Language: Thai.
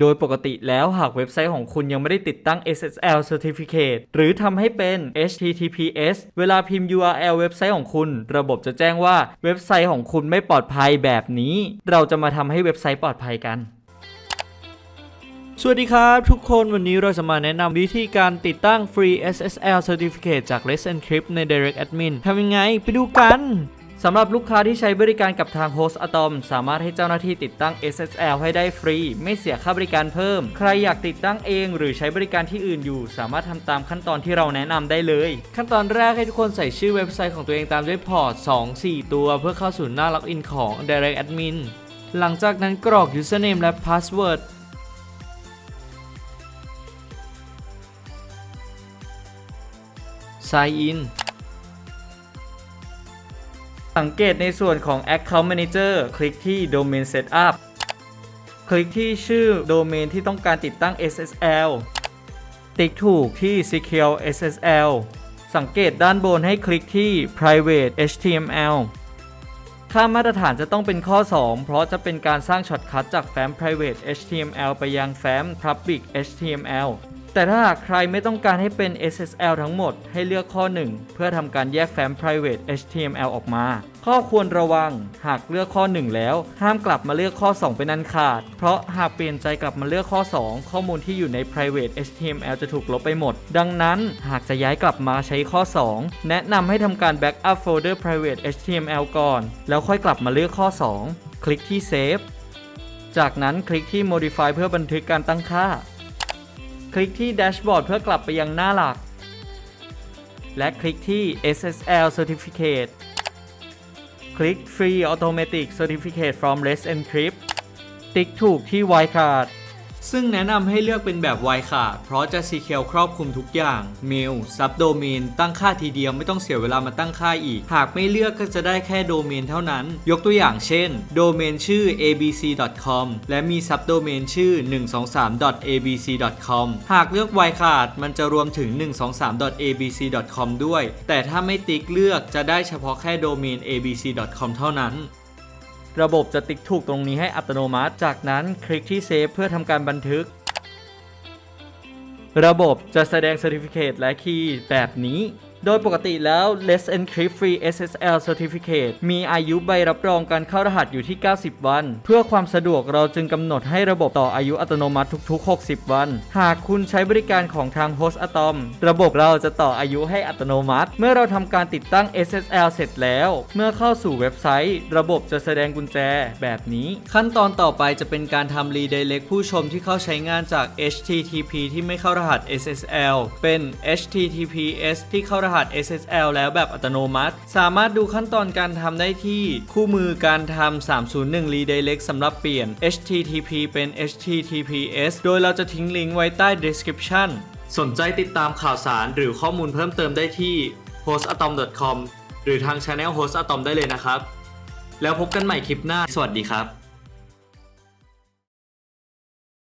โดยปกติแล้วหากเว็บไซต์ของคุณยังไม่ได้ติดตั้ง SSL Certificate หรือทำให้เป็น HTTPS เวลาพิมพ์ URL เว็บไซต์ของคุณ ระบบจะแจ้งว่าเว็บไซต์ของคุณไม่ปลอดภัยแบบนี้ เราจะมาทำให้เว็บไซต์ปลอดภัยกันสวัสดีครับ ทุกคนวันนี้เราจะมาแนะนำวิธีการติดตั้งฟรี SSL Certificate จาก Let's Encrypt ใน Direct Admin ทำยังไงไปดูกัน สำหรับลูกค้าที่ใช้บริการกับทาง Host Atom สามารถให้เจ้าหน้าที่ติดตั้ง SSL ให้ได้ฟรี ไม่เสียค่าบริการเพิ่ม ใครอยากติดตั้งเอง หรือใช้บริการที่อื่นอยู่ สามารถทำตามขั้นตอนที่เราแนะนำได้เลย ขั้นตอนแรกให้ทุกคนใส่ชื่อเว็บไซต์ของตัวเองตามด้วยพอร์ต2 4 ตัว เพื่อเข้าสู่หน้าล็อกอินของ Direct Admin หลังจากนั้นกรอก username และ password Sign in สังเกตในส่วนของ Account Manager คลิกที่ Domain Setup คลิกที่ชื่อโดเมนที่ต้องการติดตั้ง SSL ติ๊กถูกที่ Secure SSL สังเกตด้านบนให้คลิกที่ Private HTML ค่ามาตรฐานจะต้องเป็นข้อ 2 เพราะจะเป็นการสร้างช็อตคัทจากแฟ้ม private HTML ไปยังแฟ้ม public HTML แต่ถ้าหากใครไม่ต้องการให้เป็น SSL ทั้งหมด ให้เลือกข้อ 1 เพื่อทำการแยกแฟ้ม private HTML ออกมา ข้อควรระวัง หากเลือกข้อ 1 แล้ว ห้ามกลับมาเลือกข้อ 2 เป็นอันขาด เพราะหากเปลี่ยนใจกลับมาเลือกข้อ 2 ข้อมูลที่อยู่ใน private HTML จะถูกลบไปหมด ดังนั้นหากจะย้ายกลับมาใช้ข้อ 2 แนะนำให้ทำการ backup folder private HTML ก่อน แล้วค่อยกลับมาเลือกข้อ 2 คลิกที่ save จากนั้นคลิกที่ modify เพื่อบันทึกการตั้งค่า คลิกที่แดชบอร์ดเพื่อกลับไปยังหน้าหลัก และคลิกที่ SSL Certificate คลิก Free Automatic Certificate from Let's Encrypt ติ๊กถูกที่ Wildcard ซึ่งแนะนำให้เลือกเป็นแบบ Wildcard เพราะจะ Secure ครอบคลุมทุกอย่าง Mail Subdomain ตั้งค่าทีเดียวไม่ต้องเสียเวลามาตั้งค่าอีก หากไม่เลือกก็จะได้แค่โดเมนเท่านั้น ยกตัวอย่างเช่น โดเมนชื่อ abc.com และมี Subdomain ชื่อ 123.abc.com หากเลือก Wildcard มันจะรวมถึง 123.abc.com ด้วย แต่ถ้าไม่ติ๊กเลือกจะได้เฉพาะแค่โดเมน abc.com เท่านั้น ระบบจะติ๊กถูกตรงนี้ให้อัตโนมัติ จากนั้นคลิกที่เซฟเพื่อทำการบันทึก ระบบจะแสดง Certificate และคีย์แบบนี้ โดยปกติแล้ว Let's Encrypt Free SSL Certificate มีอายุใบรับรองการเข้ารหัสอยู่ที่ 90 วัน เพื่อความสะดวกเราจึงกำหนดให้ระบบต่ออายุอัตโนมัติทุก ๆ 60 วัน หากคุณใช้บริการของทาง Host Atom ระบบเราจะต่ออายุให้อัตโนมัติ เมื่อเราทำการติดตั้ง SSL เสร็จแล้ว เมื่อเข้าสู่เว็บไซต์ ระบบจะแสดงกุญแจแบบนี้ ขั้นตอนต่อไปจะเป็นการทำ Redirect ผู้ชมที่เข้าใช้งานจาก HTTP ที่ไม่เข้ารหัส SSL เป็น HTTPS ที่เข้ารหัส SSL แล้วแบบอัตโนมัติ สามารถดูขั้นตอนการทำได้ที่คู่มือการทำ 301 Redirect สำหรับเปลี่ยน HTTP เป็น HTTPS โดยเราจะทิ้งลิงก์ไว้ใต้ description สนใจติดตามข่าวสารหรือข้อมูลเพิ่มเติมได้ที่ hostatom.com หรือทาง Channel Host Atom ได้เลยนะครับ แล้วพบกันใหม่คลิปหน้า สวัสดีครับ